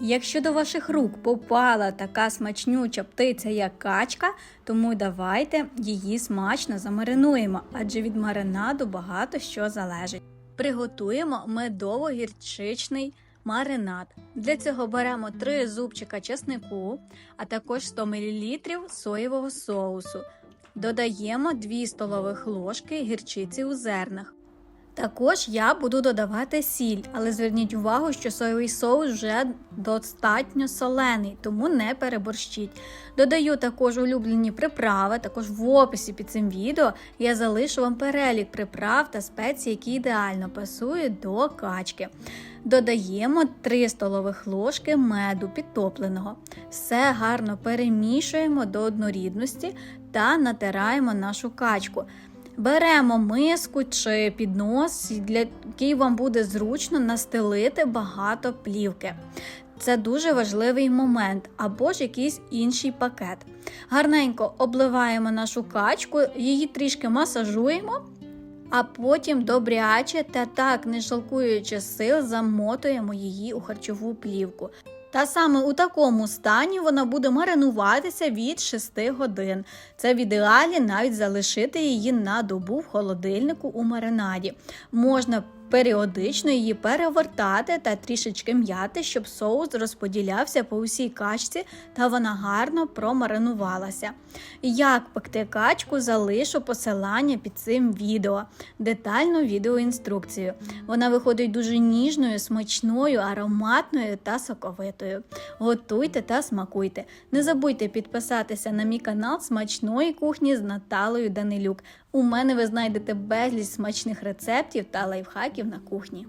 Якщо до ваших рук попала така смачнюча птиця, як качка, тому давайте її смачно замаринуємо, адже від маринаду багато що залежить. Приготуємо медово-гірчичний маринад. Для цього беремо 3 зубчика чеснику, а також 100 мл соєвого соусу. Додаємо 2 столових ложки гірчиці у зернах. Також я буду додавати сіль, але зверніть увагу, що соєвий соус вже достатньо солений, тому не переборщіть. Додаю також улюблені приправи, також в описі під цим відео я залишу вам перелік приправ та спецій, які ідеально пасують до качки. Додаємо 3 столових ложки меду підтопленого. Все гарно перемішуємо до однорідності та натираємо нашу качку. Беремо миску чи піднос, для який вам буде зручно настелити багато плівки. Це дуже важливий момент, або ж якийсь інший пакет. Гарненько обливаємо нашу качку, її трішки масажуємо, а потім добряче та так, не жалкуючи сил, замотуємо її у харчову плівку. Та саме у такому стані вона буде маринуватися від 6 годин. Це в ідеалі навіть залишити її на добу в холодильнику у маринаді. Можна періодично її перевертати та трішечки м'яти, щоб соус розподілявся по усій качці та вона гарно промаринувалася. Як пекти качку, залишу посилання під цим відео, детальну відеоінструкцію. Вона виходить дуже ніжною, смачною, ароматною та соковитою. Готуйте та смакуйте. Не забудьте підписатися на мій канал смачної кухні з Наталою Данилюк. У мене ви знайдете безліч смачних рецептів та лайфхаків на кухні.